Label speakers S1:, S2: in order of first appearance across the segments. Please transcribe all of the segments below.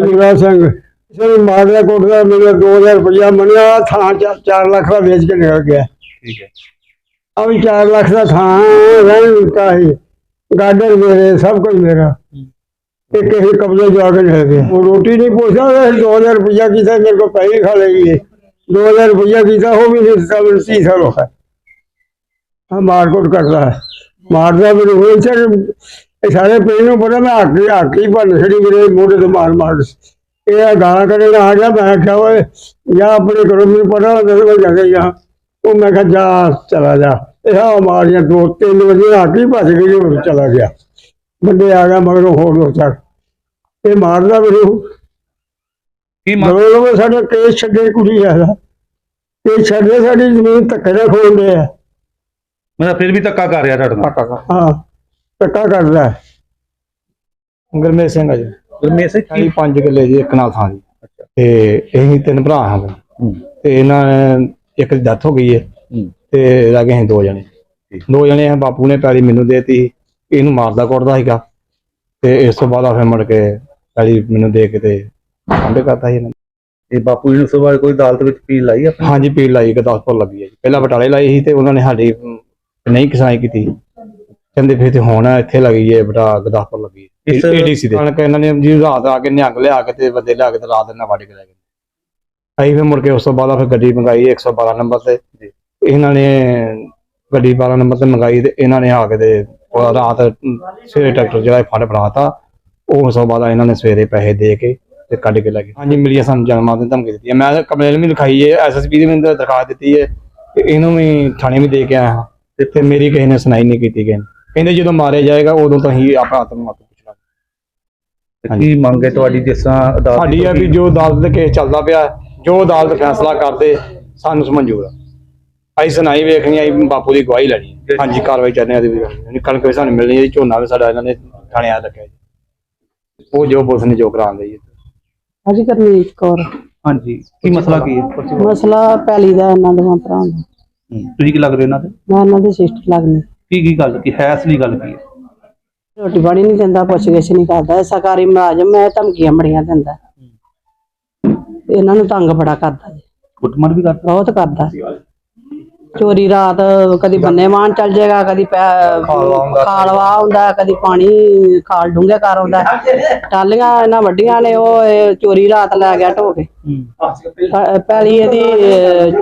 S1: ਤਜੂਰਾ ਸਿੰਘ। ਸਿੰਘ ਮਾਰਿਆ ਕੋਟਦਾ ਮੈਨੂੰ 2000 ਰੁਪਇਆ ਮੰਨਿਆ ਥਾਂ 4 ਲੱਖ ਦਾ ਵੇਚ ਕੇ ਨਿਕਲ ਗਿਆ।
S2: ਠੀਕ ਹੈ।
S1: ਆ ਵੀ 4 ਲੱਖ ਦਾ ਥਾਂ ਰਹਿਣ ਦਿੱਤਾ ਸੀ। ਗਾਰਡਨ ਮੇਰੇ ਸਭ ਕੁਝ ਮੇਰਾ। ਤੇ ਕਿਸੇ ਕਬਜ਼ੇ ਜਾ ਕੇ ਲੈ ਗਿਆ। ਉਹ ਰੋਟੀ ਨਹੀਂ ਪੁੱਛਦਾ ਉਹ 2000 ਰੁਪਇਆ ਕੀਤਾ ਮੇਰੇ ਕੋਲ ਪੈਸੇ ਖਾ ਲਏ 2000 ਰੁਪਇਆ ਕੀਤਾ ਉਹ ਵੀ ਨਹੀਂ ਸਾਲ 30 ਸਾਲ ਹੋ ਗਏ। ਆ ਮਾਰਕੁੱਟ ਕਰਦਾ। ਮਾਰਦਾ ਮੈਨੂੰ ਹੋਈ ਸਰ ਇਹ ਸਾਰੇ ਪਿੰਡ ਨੂੰ ਪਤਾ ਮੈਂ ਹੱਕ ਹੱਕ ਹੀ ਭੰਨ ਛੜੀ ਮੇਰੇ ਮੋਢੇ ਤੇ ਮਾਰ ਮਾਰ ਇਹ ਗਾਲਾਂ ਕੱਢਣ ਆ ਗਿਆ ਮੈਂ ਕਿਹਾ ਓਏ ਜਾਂ ਆਪਣੇ ਘਰੋਂ ਮੈਨੂੰ ਪਤਾ ਹੁੰਦਾ ਸੀ ਮੈਂ ਜਾ ਜਾ। ਉਹ ਮੈਂ ਕਿਹਾ ਜਾ ਚਲਾ ਜਾ। ਇਹ ਆ ਮਾਰੀਆਂ ਦੋ ਤਿੰਨ ਵਜੇ ਹੱਕ ਹੀ ਭੱਜ ਗਈ ਉਹ ਚਲਾ ਗਿਆ। ਬੰਦੇ ਆ ਗਿਆ ਮਗਰੋਂ ਹੋਰ ਦੋ ਚਾਰ। ਇਹ ਮਾਰਦਾ ਮੈਨੂੰ
S2: ਕੀ ਮੰਗ
S1: ਮਗਰੋਂ ਸਾਡਾ ਕੇਸ ਛੱਡੇ ਕੁੜੀ ਆ। ਦਾ ਇਹ ਛੱਡੇ ਸਾਡੀ ਜ਼ਮੀਨ ਧੱਕੇ ਨਾਲ ਖੋਲਦੇ ਆ।
S2: ਮੈਂ ਫਿਰ ਵੀ ਧੱਕਾ ਕਰ ਰਿਹਾ ਤੁਹਾਡੇ
S1: ਹਾਂ। ਧੱਕਾ ਕਰਦਾ ਹੈ।
S3: ਗੁਰਮੇਲ ਸਿੰਘ ਆ ਜੀ।
S2: ਗੁਰਮੇਸ਼ ਸਿੰਘ
S3: ਸਾਡੀ 5 ਕਿੱਲੇ ਜੀ ਇੱਕ ਨਾਲ ਥਾਂ ਜੀ। ਤੇ ਅਸੀਂ ਤਿੰਨ ਭਰਾ ਹਾਂ
S2: ਹੂੰ।
S3: ਤੇ ਇਹਨਾਂ ਨੇ ਇੱਕ ਦੀ ਡੈਥ ਹੋ ਗਈ ਹੈ।
S2: ਹੂੰ।
S3: ਤੇ ਰਹਿ ਗਏ ਅਸੀਂ ਦੋ ਜਣੇ। ਦੋ ਜਣੇ ਆ ਬਾਪੂ ਨੇ ਪੈਲੀ ਮੈਨੂੰ ਦੇਤੀ ਇਹਨੂੰ ਮਾਰਦਾ ਕੁੱਟਦਾ ਸੀਗਾ। ਤੇ ਇਸ ਤੋਂ ਬਾਅਦ ਆ ਫਿਰ ਮੁੜ ਕੇ ਪੈਲੀ ਮੈਨੂੰ ਦੇ ਕੇ ਤੇ ਕੰਡੇ ਕਰਤਾ ਸੀ ਇਹਨਾਂ ਨੇ।
S2: ਇਹ ਬਾਪੂ ਜੀ ਨੂੰ ਸਵੇਰ ਕੋਈ ਅਦਾਲਤ ਵਿੱਚ ਪੀਲ ਲਾਈ ਆਪਣੀ?
S3: ਹਾਂਜੀ ਪੀੜ ਲਾਈ ਗੁਰਦਾਸਪੁਰ ਲੱਗੀ ਹੈ ਜੀ। ਪਹਿਲਾਂ ਬਟਾਲੇ ਲਾਈ ਸੀ ਤੇ ਉਹਨਾਂ ਨੇ ਸਾਡੀ ਨਹੀਂ ਕਿਸਾਈ ਕੀਤੀ। ਕਹਿੰਦੇ ਫਿਰ ਤੇ ਹੁਣ ਇੱਥੇ ਲੱਗੀ ਹੈ ਬਟਾ ਗੁਰਦਾਸਪੁਰ ਲੱਗੀ
S2: ਇਸ-
S3: ਏਡੀਸੀ ਦੇ। ਕਣਕ ਇਹਨਾਂ ਨੇ ਜੀ ਰਾਤ ਆ ਕੇ ਨਿਹੰਗ ਲਿਆ ਕੇ ਤੇ ਬੰਦੇ ਲਿਆ ਕੇ ਤੇ ਰਾਤ ਇਹਨਾਂ ਵੱਢ ਕੇ ਲੈ ਗਏ। ਅਸੀਂ ਫਿਰ ਮੁੜ ਕੇ ਉਸ ਤੋਂ ਬਾਅਦ ਫਿਰ ਗੱਡੀ ਮੰਗਾਈ 112 ਨੰਬਰ ਤੇ। ਇਹਨਾਂ ਨੇ ਗੱਡੀ 12 ਨੰਬਰ ਤੇ ਮੰਗਾਈ ਤੇ ਇਹਨਾਂ ਨੇ ਆ ਕੇ ਤੇ ਉਹ ਰਾਤ ਸਵੇਰੇ ਟਰੈਕਟਰ ਜਿਹੜਾ ਫੜ ਫੜਾਤਾ ਉਹ ਉਸ ਤੋਂ ਬਾਅਦ ਇਹਨਾਂ ਨੇ ਸਵੇਰੇ ਪੈਸੇ ਦੇ ਕੇ ਤੇ ਕੱਢ ਕੇ ਲੈ ਗਏ। ਹਾਂਜੀ ਮਿਲੀ ਸਾਨੂੰ ਜਨਮਾਂ ਦੀ ਧਮਕੀ ਦਿੱਤੀ ਮੈਂ ਕੰਪਲੇਨ ਵੀ ਲਿਖਾਈ ਹੈ ਐਸਐਸਪੀ ਦੀ ਮੈਨੂੰ ਦਰਖਾਸਤ ਦਿੱਤੀ ਹੈ। ਤੇ ਇਹਨੂੰ ਵੀ ਥਾਣੇ ਵੀ ਦੇ ਕੇ ਆਇਆ ਹਾਂ। ਤੇ ਮੇਰੀ ਕਿਸੇ ਨੇ ਸੁਣਾਈ ਨਹੀਂ ਕੀਤੀ ਗਈ ਕਹਿੰਦੇ ਜਦੋਂ ਮਾਰਿਆ ਜਾਏਗਾ ਉਦੋਂ ਤਾਂ ਹੀ ਆਪਣਾ ਆਤਮ ਹੱਕ ਪੁੱਛਣਾ
S2: ਕੀ ਮੰਗ ਹੈ ਤੁਹਾਡੀ ਜਿਸ ਤਰ੍ਹਾਂ ਅਦਾਲਤ
S3: ਸਾਡੀ ਹੈ ਵੀ ਜੋ ਅਦਾਲਤ ਦੇ ਕੇਸ ਚੱਲਦਾ ਪਿਆ ਜੋ ਅਦਾਲਤ ਫੈਸਲਾ ਕਰਦੇ ਸਾਨੂੰ ਆ ਅਸੀਂ ਸੁਣਾਈ ਵੇਖਣੀ ਆਈ ਬਾਪੂ ਦੀ ਗਵਾਹੀ ਲੈਣੀ। ਹਾਂਜੀ ਕਾਰਵਾਈ ਕਰਨੇ ਆ ਦੀ। ਕਣਕ ਵੀ ਸਾਨੂੰ ਮਿਲਣੀ ਹੈ ਝੋਨਾ ਵੀ ਸਾਡਾ ਇਹਨਾਂ ਨੇ ਥਾਣੇ ਆ ਜੀ। ਉਹ ਜੋ ਪੁਲਿਸ ਨੇ ਜੋ ਕਰਾਉਂਦੇ ਜੀ।
S4: ਹਾਂਜੀ ਕਰਨੀਤ ਕੌਰ।
S2: ਹਾਂਜੀ ਕੀ ਮਸਲਾ ਕੀ ਹੈ?
S4: ਮਸਲਾ ਪੈਲੀ ਦਾ ਇਹਨਾਂ ਦੋਵਾਂ ਭਰਾਵਾਂ ਦਾ।
S2: ਹੂੰ। ਤੁਸੀਂ ਕੀ ਲੱਗ ਰਹੇ ਇਹਨਾਂ ਦੇ
S4: ਮੈਂ ਇਹਨਾਂ ਦੇ ਸਿਸਟਰ ਲੱਗਣੀ
S2: ਕੀ ਕੀ ਗੱਲ ਕੀ ਹੈ ਅਸਲੀ ਗੱਲ ਕੀ ਹੈ?
S4: ਰੋਟੀ ਪਾਣੀ ਨਹੀਂ ਦਿੰਦਾ ਪੁੱਛ ਗਿੱਛ ਨਹੀਂ ਕਰਦਾ ਸਰਕਾਰੀ ਮੁਲਾਜ਼ਮ ਹੈ ਧਮਕੀਆਂ ਬੜੀਆਂ ਦਿੰਦਾ। ਇਹਨਾਂ ਨੂੰ ਤੰਗ ਬੜਾ ਕਰਦਾ ਜੀ।
S2: ਕੁੱਟਮਾਰ ਵੀ ਕਰਦਾ?
S4: ਬਹੁਤ ਕਰਦਾ। ਚੋਰੀ ਰਾਤ ਕਦੀ ਬੰਨੇ ਮਾਨ ਚੱਲ ਜਾਏਗਾ ਕਦੀ ਖਾਲਵਾ ਹੁੰਦਾ। ਕਦੀ ਪਾਣੀ ਖਾਲ ਡੂੰਘੇ ਕਰ ਆਉਂਦਾ ਟਾਲੀਆਂ ਇਹਨਾਂ ਵੱਡੀਆਂ ਨੇ ਉਹ ਚੋਰੀ ਰਾਤ ਲੈ ਗਿਆ ਢੋ ਕੇ। ਪਹਿਲੀ ਇਹਦੀ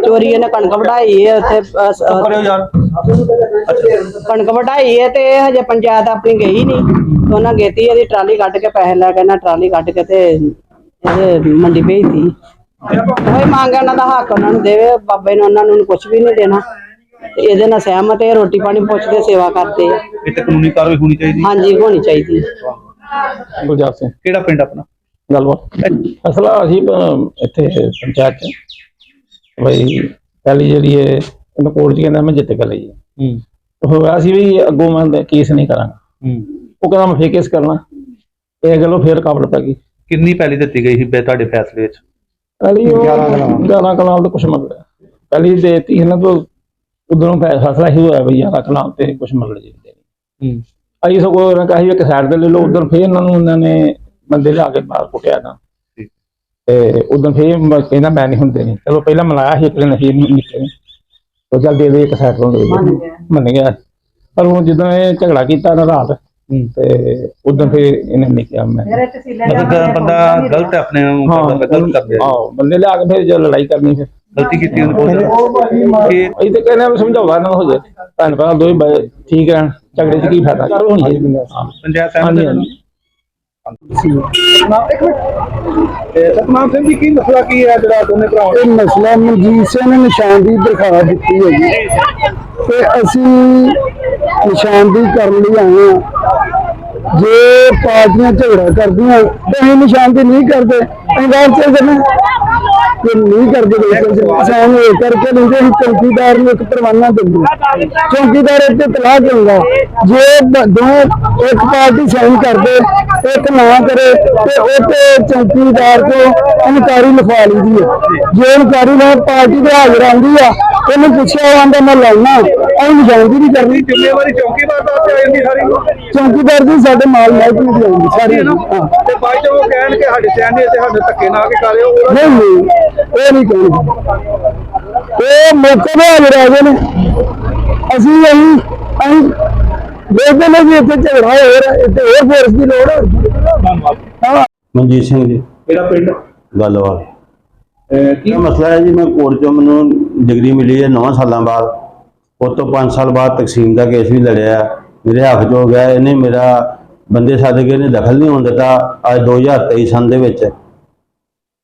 S4: ਚੋਰੀ ਇਹਨੇ ਕਣਕ ਵਢਾਈ ਹੈ ਉੱਥੇ ਕਣਕ ਵਢਾਈ ਹੈ ਤੇ ਇਹ ਹਜੇ ਪੰਚਾਇਤ ਆਪਣੀ ਗਈ ਨਹੀਂ। ਤੇ ਉਹਨਾਂ ਗੇਤੀ ਇਹਦੀ ਟਰਾਲੀ ਕੱਢ ਕੇ ਪੈਸੇ ਲੈ ਕੇ ਇਹਨਾਂ ਟਰਾਲੀ ਕੱਢ ਕੇ ਤੇ ਇਹਦੇ ਮੰਡੀ ਭੇਜਤੀ। ਕੋਈ ਮੰਗ ਹੈ ਉਹਨਾਂ ਦਾ ਹੱਕ ਉਹਨਾਂ ਨੂੰ ਦੇਵੇ ਬਾਬੇ ਨੇ ਉਹਨਾਂ ਨੂੰ ਕੁਝ ਵੀ ਨਹੀਂ ਦੇਣਾ। ਤੇ ਇਹਦੇ ਨਾਲ ਸਹਿਮਤ ਹੈ ਰੋਟੀ ਪਾਣੀ ਪੁੱਛਦੇ ਸੇਵਾ ਕਰਦੇ ਆ
S2: ਇਹ ਤੇ ਕਾਨੂੰਨੀ ਕਾਰਵਾਈ ਹੋਣੀ ਚਾਹੀਦੀ?
S4: ਹਾਂਜੀ ਹੋਣੀ ਚਾਹੀਦੀ ਹੈ।
S3: ਗੁਲਜਾਰ ਸਿੰਘ।
S2: ਕਿਹੜਾ ਪਿੰਡ ਆਪਣਾ?
S3: ਗੱਲਬਾਤ। ਅਸਲਾ ਅਸੀਂ ਅਹ, ਇੱਥੇ ਪੰਚਾਇਤ ਚ। ਬਈ ਪਹਿਲੀ ਜਿਹੜੀ ਹੈ ਇਹਨੂੰ ਕੋਰਟ ਚ ਕਹਿੰਦਾ ਮੈਂ ਜਿੱਤ ਕੇ ਲਈ ਹੈ। ਹੋਇਆ ਸੀ ਵੀ ਅੱਗੋਂ ਮੈਂ ਕੇਸ ਨਹੀਂ ਕਰਾਂਗਾ।
S2: ਹੂੰ।
S3: ਉਹ ਕਹਿੰਦਾ ਮੈਂ ਫੇਰ ਕੇਸ ਕਰਨਾ। ਇਹ ਗੱਲੋਂ ਫੇਰ ਕਾਬਲ ਪੈ ਗਈ।
S2: ਕਿੰਨੀ ਪੈਲੀ ਦਿੱਤੀ ਗਈ ਸੀ ਬੇ ਤੁਹਾਡੇ ਫੈਸਲੇ ਵਿੱਚ?
S3: ਪਹਿਲੀ ਉਹ 11 ਕਨਾਲ ਤੋਂ ਕੁਛ ਮੰਗ ਲਿਆ ਪਹਿਲੀ ਦੇਤੀ ਇਹਨਾਂ ਤੋਂ ਉਧਰੋਂ ਫੈਸਲਾ ਹੀ ਹੋਇਆ ਵੀ 11 ਕਨਾਲ ਤੇ ਕੁਛ ਮੰਗ ਲਈ
S2: ਹੂੰ।
S3: ਅਸੀਂ ਸਗੋਂ ਉਹਨਾਂ ਕਹੀ ਇੱਕ ਸਾਈਡ ਤੇ ਲੈ ਲਓ ਉਧਰ ਫੇਰ ਇਹਨਾਂ ਨੂੰ ਉਹਨਾਂ ਨੇ ਬੰਦੇ ਲਿਆ ਕੇ ਬਾਹਰ ਕੁੱਟਿਆ ਤਾਂ।
S2: ਠੀਕ।
S3: ਤੇ ਉਦੋਂ ਫੇਰ ਕਹਿੰਦਾ ਮੈਂ ਨਹੀਂ ਹੁੰਦੇ ਨਹੀਂ ਚਲੋ ਪਹਿਲਾਂ ਮਲਾਇਆ ਸੀ ਇੱਕ ਦਿਨ ਫੇਰ ਨਹੀਂ ਨਿਕਲੇ ਉਹ ਚੱਲ ਦੇ ਦੇ ਇੱਕ ਸਾਈਡ ਤੋਂ ਦੇ ਦੇ। ਮੰਨ ਗਿਆ। ਪਰ ਉਹ ਜਦੋਂ ਇਹ ਝਗੜਾ ਕੀਤਾ ਨਾ ਰਾਤ
S2: ਹੂੰ।
S3: ਤੇ ਉਦੋਂ ਫੇਰ ਇਹਨੇ ਨਹੀਂ ਕਿਹਾ ਮੈਂ।
S2: ਮਤਲਬ ਕਿ ਬੰਦਾ ਗਲਤ ਹੈ ਆਪਣੇ ਨੂੰ
S3: ਹਾਂ
S2: ਕਰਦਾ ਗਲਤ ਕਰਦੇ ਆ।
S3: ਹਾਂ ਬੰਦੇ ਲਿਆ ਕੇ ਫੇਰ ਜੋ ਲੜਾਈ ਕਰਨੀ ਫਿਰ।
S2: ਗਲਤੀ ਕੀਤੀ ਉਹਨੇ ਬਹੁਤ ਇਹ
S3: ਅਸੀਂ ਤੇ ਕਹਿੰਦੇ ਆ ਵੀ ਸਮਝਾਵਾ ਨਾ ਹੋ ਜਾਏ। ਭੈਣ ਭਰਾ ਦੋਵੇਂ ਬ- ਠੀਕ ਰਹਿਣ। ਝਗੜੇ 'ਚ ਕੀ ਫਾਇਦਾ? ਕਰ ਹੋਣੀ ਚਾਹੀਦੀ ਹਾਂ।
S2: ਪੰਚਾਇਤ ਸਾਹਿਬ
S3: ਹਾਂਜੀ
S2: ਦੇ
S3: ਹਾਂਜੀ
S2: ਸਤਨਾਮ ਸਿੰਘ ਜੀ, ਕੀ ਮਸਲਾ ਕੀ ਹੈ ਜਿਹੜਾ ਦੋਨੇ ਭਰਾਵਾਂ
S1: ਇਹ ਮਸਲਾ ਮਨਜੀਤ ਸਿੰਘ ਨੇ ਨਿਸ਼ਾਨ ਦੀ ਦਰਖਾਸਤ ਦਿੱਤੀ ਹੈ ਜੀ। ਤੇ ਅਸੀਂ ਨਿਸ਼ਾਨਦੀ ਕਰਨ ਲਈ ਆਏ ਹਾਂ। ਜੇ ਪਾਰਟੀਆਂ ਝਗੜਾ ਕਰਦੀਆਂ, ਤੇ ਅਸੀਂ ਨਿਸ਼ਾਨਦੀ ਨਹੀਂ ਕਰਦੇ। ਅਸੀਂ ਚੱਲ ਜਾਂਦੇ ਤੇ ਨਹੀਂ ਕਰਦੇ ਕਿਸਾਨ ਇਹ ਕਰਕੇ ਲੈਂਦੇ ਅਸੀਂ ਚੌਕੀਦਾਰ ਨੂੰ ਇੱਕ ਪਰਵਾਨਾ ਦਿੰਦੇ ਚੌਕੀਦਾਰ ਇੱਥੇ ਤਲਾਕ ਦਿੰਦਾ ਜੇ ਦੋ ਇੱਕ ਪਾਰਟੀ ਸਾਈਨ ਕਰਦੇ ਇੱਕ ਨਾ ਕਰੇ ਤੇ ਉਹ ਤੇ ਚੌਕੀਦਾਰ ਕੋ ਇਨਕਾਰੀ ਲਿਖਵਾ ਲਈਦੀ ਹੈ। ਜੇ ਇਨਕਾਰੀ ਨਾਲ ਪਾਰਟੀ ਦੇ ਹਾਜ਼ਰ ਆਉਂਦੀ ਆ ਉਹਨੂੰ ਪੁੱਛਿਆ ਜਾਂਦਾ ਮੈਂ ਲਾਉਣਾ। ਅਸੀਂ ਨਿਸ਼ਾਨਦੀ ਨਹੀਂ ਕਰਨੀ।
S2: ਜ਼ਿੰਮੇਵਾਰੀ ਚੌਕੀਦਾਰ ਦਾ ਤੇ ਆ ਜਾਂਦੀ ਸਾਰੀ।
S1: ਚੌਕੀਦਾਰ ਦੀ ਸਾਡੇ ਮਾਲ ਮਹਿਕਮੇ ਦੀ ਆਉਂਦੀ ਸਾਰੀ।
S2: ਤੇ ਚ ਉਹ ਕਹਿਣ ਕਿ ਸਾਡੇ ਸੈਨ ਤੇ ਸਾਡੇ ਧੱਕੇ ਨਾ ਕੇ ਕਰਿਓ
S1: ਨਹੀਂ ਨਹੀਂ। ਇਹ ਨਹੀਂ ਕਹਿਣਗੇ ਇਹ ਮੌਕੇ ਤੇ ਹਾਜ਼ਰ ਆ ਗਏ ਨੇ। ਅਸੀਂ ਅਸੀਂ ਅਸੀਂ ਦੇਖਦੇ ਨੇ ਵੀ ਇੱਥੇ ਝਗੜਾ ਹੋ ਰਿਹਾ ਇੱਥੇ ਹੋਰ ਫੋਰਸ ਦੀ ਲੋੜ ਹੈ ਹਾਂ
S5: ਮਨਜੀਤ ਸਿੰਘ ਜੀ
S2: ਕਿਹੜਾ ਪਿੰਡ?
S5: ਗੱਲਵਾਲ
S2: ਅਹ ਕੀ?
S5: ਮਸਲਾ ਹੈ ਜੀ ਮੈਂ ਕੋਰਟ ਚੋਂ ਮੈਨੂੰ ਡਿਗਰੀ ਮਿਲੀ ਹੈ 9 ਸਾਲਾਂ ਬਾਅਦ। ਉਸ ਤੋਂ 5 ਸਾਲ ਬਾਅਦ ਤਕਸੀਮ ਦਾ ਕੇਸ ਵੀ ਲੜਿਆ ਮੇਰੇ ਹੱਥ 'ਚ ਹੋ ਗਿਆ ਇਹਨੇ ਮੇਰਾ ਬੰਦੇ ਸੱਦ ਕੇ ਇਹਨੇ ਦਖਲ ਨਹੀਂ ਹੋਣ ਦਿੱਤਾ ਅੱਜ 2023 ਸਨ ਦੇ ਵਿੱਚ।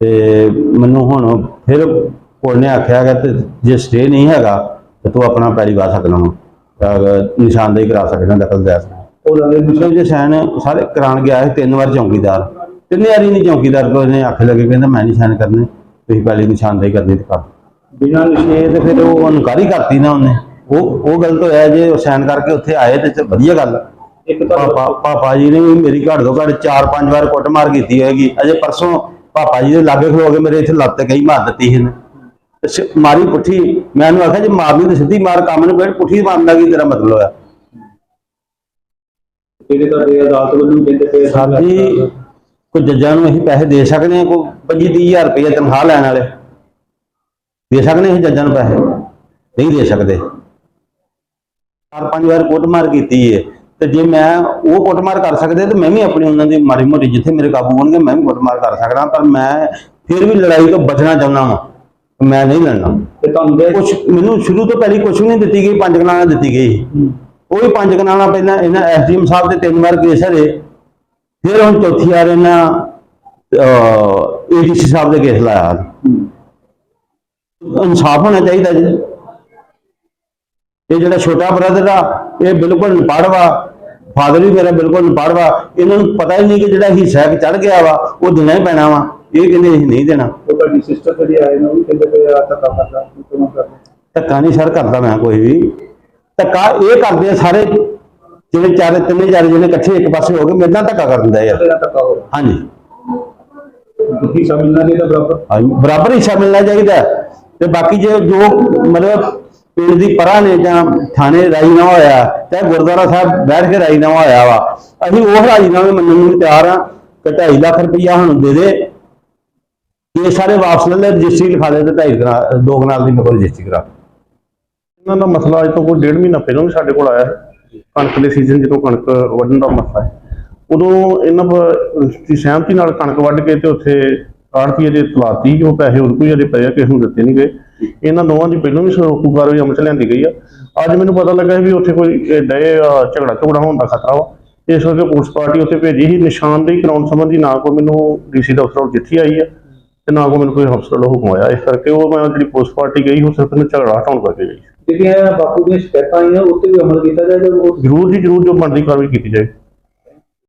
S5: ਤੇ ਮੈਨੂੰ ਹੁਣ ਫਿਰ ਕੋਰਟ ਨੇ ਆਖਿਆ ਕਿ ਤੇ ਜੇ ਸਟੇ ਨਹੀਂ ਹੈਗਾ ਤੇ ਤੂੰ ਆਪਣਾ ਪੈਰੀ ਵਾ ਸਕਦਾ ਹਾਂ ਨਿਸ਼ਾਨਦੇਹੀ ਕਰਾ ਸਕਦਾ ਦਖਲ ਦੇ ਸਕਦਾ
S2: ਦੇ
S5: ਪਿਛਲੇ ਜੇ ਸੈਨ ਸਾਰੇ ਕਰਾਉਣ ਗਿਆ ਸੀ ਤਿੰਨ ਵਾਰ ਚੌਕੀਦਾਰ। ਤਿੰਨੇ ਵਾਰੀ ਨਹੀਂ ਚੌਕੀਦਾਰ ਕੋਲ ਨੇ ਆਖੇ ਲੱਗੇ ਕਹਿੰਦਾ ਮੈਂ ਨਹੀਂ ਸਾਈਨ ਕਰਨੇ ਤੁਸੀਂ ਪਹਿਲੀ ਨਿਸ਼ਾਨਦੇਹੀ ਕਰਨੀ ਤੇ ਕਰ।
S2: ਬਿਨਾਂ
S5: ਇਹ ਤੇ ਫਿਰ ਉਹ ਅਨੁਕਾਰੀ ਕਰਤੀ ਨਾ ਉਹਨੇ। ਉਹ ਉਹ ਗਲਤ ਹੋਇਆ ਜੇ ਉਹ ਸਾਈਨ ਕਰਕੇ ਉੱਥੇ ਆਏ ਤੇ ਵਧੀਆ ਗੱਲ।
S2: ਇੱਕ ਤਾਂ
S5: ਪਾਪਾ ਪਾਪਾ ਜੀ ਨੇ ਮੇਰੀ ਤੋਂ ਘੱਟ ਚਾਰ ਪੰਜ ਵਾਰ ਕੁੱਟਮਾਰ ਕੀਤੀ ਹੋਏਗੀ। ਅਜੇ ਪਰਸੋਂ ਪਾਪਾ ਜੀ ਦੇ ਲਾਗੇ ਖਲੋ ਕੇ ਮੇਰੇ ਇੱਥੇ ਲੱਤ ਤੇ ਕਈ ਮਾਰ ਦਿੱਤੀ ਇਹਨੇ। ਮਾਰੀ ਪੁੱਠੀ ਮੈਂ ਉਹਨੂੰ ਆਖਿਆ ਜੇ ਮਾਰਨੀ ਤੇ ਸਿੱਧੀ ਮਾਰ ਕੰਮ ਨੂੰ ਫਿਰ ਪੁੱਠੀ ਮਾਰਨ ਦਾ ਕੀ ਤੇਰਾ ਮਤਲਬ ਹੋਇਆ
S2: ਜਿਹੜੇ ਤੁਹਾਡੇ ਅਦਾਲਤ ਵੱਲੋਂ ਕਹਿੰਦੇ ਪਏ
S5: ਸਾਡੀ ਕੋਈ ਜੱਜਾਂ ਨੂੰ ਅਸੀਂ ਪੈਸੇ ਦੇ ਸਕਦੇ ਹਾਂ ਕੋਈ 25-30000 ਰੁਪਏ ਤਨਖਾਹ ਲੈਣ ਵਾਲੇ। ਦੇ ਸਕਦੇ ਹਾਂ ਅਸੀਂ ਜੱਜਾਂ ਨੂੰ ਪੈਸੇ। ਨਹੀਂ ਦੇ ਸਕਦੇ। ਚਾਰ ਪੰਜ ਵਾਰ ਕੁੱਟਮਾਰ ਕੀਤੀ ਹੈ ਤੇ ਜੇ ਮੈਂ ਉਹ ਕੁੱਟਮਾਰ ਕਰ ਸਕਦੇ ਤੇ ਮੈਂ ਵੀ ਆਪਣੀ ਉਹਨਾਂ ਦੀ ਮਾੜੀ ਮੋਟੀ ਜਿੱਥੇ ਮੇਰੇ ਕਾਬੂ ਹੋਣਗੇ ਮੈਂ ਵੀ ਕੁੱਟਮਾਰ ਕਰ ਸਕਦਾ ਪਰ ਮੈਂ ਫਿਰ ਵੀ ਲੜਾਈ ਤੋਂ ਬਚਣਾ ਚਾਹੁੰਦਾ ਹਾਂ ਮੈਂ ਨਹੀਂ ਲੜਨਾ।
S2: ਤੇ ਤੁਹਾਨੂੰ
S5: ਕੁਛ ਮੈਨੂੰ ਸ਼ੁਰੂ ਤੋਂ ਪਹਿਲੀ ਵੀ ਨਹੀਂ ਦਿੱਤੀ ਗਈ ਪੰਜ ਕਨਾਲਾਂ ਦਿੱਤੀ ਗਈ। ਉਹ ਵੀ ਪੰਜ ਕਨਾਲਾਂ ਪਹਿਲਾਂ ਇਹਨਾਂ ਐਸਡੀਐਮ ਸਾਹਿਬ ਦੇ ਤਿੰਨ ਵਾਰ ਕੇਸ ਹਰੇ ਫਿਰ ਹੁਣ ਚੌਥੀ ਵਾਰ ਇਹਨਾਂ ਏਡੀਸੀ ਸਾਹਿਬ ਦੇ ਕੇਸ ਲਾਇਆ। ਇਨਸਾਫ ਹੋਣਾ ਚਾਹੀਦਾ ਜੀ। ਇਹ ਜਿਹੜਾ ਛੋਟਾ ਬ੍ਰਦਰ ਆ ਇਹ ਬਿਲਕੁਲ ਨਿਪੜਵਾ ਫਾਦਰ ਵੀ ਮੇਰਾ ਬਿਲਕੁਲ ਨਿਪੜਵਾ ਇਹਨਾਂ ਨੂੰ ਪਤਾ ਹੀ ਨਹੀਂ ਕਿ ਜਿਹੜਾ ਹਿੱਸਾ ਕਿ ਚੜ ਗਿਆ ਵਾ ਉਹ ਦੇਣਾ ਹੀ ਪੈਣਾ ਵਾ। ਇਹ ਕਹਿੰਦੇ ਅਸੀਂ ਨਹੀਂ ਦੇਣਾ।
S2: ਉਹ ਤੁਹਾਡੀ ਸਿਸਟਰ ਜਿਹੜੀ ਆਏ ਨੇ ਉਹ ਵੀ ਕਹਿੰਦੇ ਪਏ ਆ ਤਾਂ ਕੰਮ ਕਰਦਾ ਕਿਉਂ ਕਰਦਾ
S5: ਧੱਕਾ ਨਹੀਂ ਸਰ ਕਰਦਾ ਮੈਂ ਕੋਈ ਵੀ। ਧੱਕਾ ਇਹ ਕਰਦੇ ਆ ਸਾਰੇ ਜਿਹੜੇ ਚਾਰੇ ਤਿੰਨੇ ਚਾਰੇ ਜਿਹੜੇ ਇਕੱਠੇ ਇੱਕ ਪਾਸੇ ਹੋ ਕੇ ਮੇਰੇ ਨਾਲ ਧੱਕਾ ਕਰ ਦਿੰਦਾ ਯਾਰ
S2: ਧੱਕਾ ਹੋ
S5: ਹਾਂਜੀ।
S2: ਕੀ ਸਮਝਣਾ ਚਾਹੀਦਾ ਬਰਾਬਰ?
S5: ਹਾਂਜੀ, ਬਰਾਬਰ ਹਿੱਸਾ ਮਿਲਣਾ ਚਾਹੀਦਾ। ਹੈ। ਤੇ ਬਾਕੀ ਜੇ ਜੋ ਮਤਲਬ ਪਿੰਡ ਦੀ ਪਰਾਂ ਨੇ ਜਾਂ ਥਾਣੇ ਰਾਜੀਨਾਮਾ ਹੋਇਆ, ਚਾਹੇ ਗੁਰਦੁਆਰਾ ਸਾਹਿਬ ਬੈਠ ਕੇ ਰਾਜੀਨਾਮਾ ਹੋਇਆ ਵਾ, ਅਸੀਂ ਉਹ ਰਾਜੀਨਾਮੇ ਮੰਨਣ ਨੂੰ ਤਿਆਰ ਆ, ਕਿ 2.5 ਲੱਖ ਰੁਪਈਆ ਹੁਣ ਦੇ ਦੇ। ਇਹ ਸਾਰੇ ਵਾਪਸ ਲੈ ਲੈ, ਰਜਿਸਟਰੀ ਲਿਖਾ ਦੇ ਤੇ 2.5 ਦੋ ਕਨਾਲ ਦੀ ਮੇਰੇ ਰਜਿਸਟਰੀ ਕਰਾ
S6: ਇਹਨਾਂ ਦਾ ਮਸਲਾ ਅੱਜ ਤੋਂ ਕੋਈ ਡੇਢ ਮਹੀਨਾ ਪਹਿਲਾਂ ਵੀ ਸਾਡੇ ਕੋਲ ਆਇਆ ਕਣਕ ਦੇ ਸੀਜ਼ਨ ਜਦੋਂ ਕਣਕ ਵੱਢਣ ਦਾ ਮਸਲਾ ਹੈ, ਉਦੋਂ ਇਹਨਾਂ ਦੀ ਸਹਿਮਤੀ ਨਾਲ ਕਣਕ ਵੱਢ ਕੇ ਤੇ ਉੱਥੇ ਆੜਤੀਏ ਦੇ ਤਲਾਤੀ, ਉਹ ਪੈਸੇ ਉਹਦੇ ਕੋਈ ਜਿਹੜੇ ਪਏ ਕਿਸੇ ਨੂੰ ਦਿੱਤੇ ਨਹੀਂ ਗਏ। ਇਹਨਾਂ ਦੋਵਾਂ ਦੀ ਪਹਿਲਾਂ ਵੀ ਸਰੋਕੂ ਕਾਰਵਾਈ ਅਮਲ ਚ ਲਿਆਂਦੀ ਗਈ ਆ। ਅੱਜ ਮੈਨੂੰ ਪਤਾ ਲੱਗਾ ਵੀ ਉੱਥੇ ਕੋਈ ਡਏ ਝਗੜਾ ਝਗੜਾ ਹੋਣ ਦਾ ਖਤਰਾ ਵਾ। ਇਸ ਕਰਕੇ ਪੁਲਿਸ ਪਾਰਟੀ ਉੱਥੇ ਭੇਜੀ ਸੀ ਨਿਸ਼ਾਨਦੇਹੀ ਕਰਾਉਣ ਸੰਬੰਧੀ ਨਾ ਕੋਈ ਮੈਨੂੰ ਡੀਸੀ ਦਫ਼ਤਰ ਚਿੱਠੀ ਆਈ ਆ ਤੇ ਨਾ ਕੋਈ ਮੈਨੂੰ ਕੋਈ ਅਫਸਰ ਵੱਲੋਂ ਹੁਕਮ ਆਇਆ। ਇਸ ਕਰਕੇ ਉਹ ਮੈਂ ਜਿਹੜੀ ਪੁਲਿਸ ਪਾਰਟੀ ਗਈ ਉਹ ਸਿਰਫ ਇਹਨੂੰ ਝਗੜਾ ਹਟਾਉਣ ਕਰਕੇ ਗਈ
S2: ਜਿਹੜੀਆਂ ਬਾਪੂ ਦੀਆਂ ਸ਼ਿਕਾਇਤਾਂ ਆਈਆਂ ਉੱਤੇ ਵੀ ਅਮਲ ਕੀਤਾ ਜਾਏਗਾ ਉਹ
S6: ਜ਼ਰੂਰ ਜੀ ਜ਼ਰੂਰ ਜੋ ਬਣਦੀ ਕਾਰਵਾਈ ਕੀਤੀ ਜਾਏ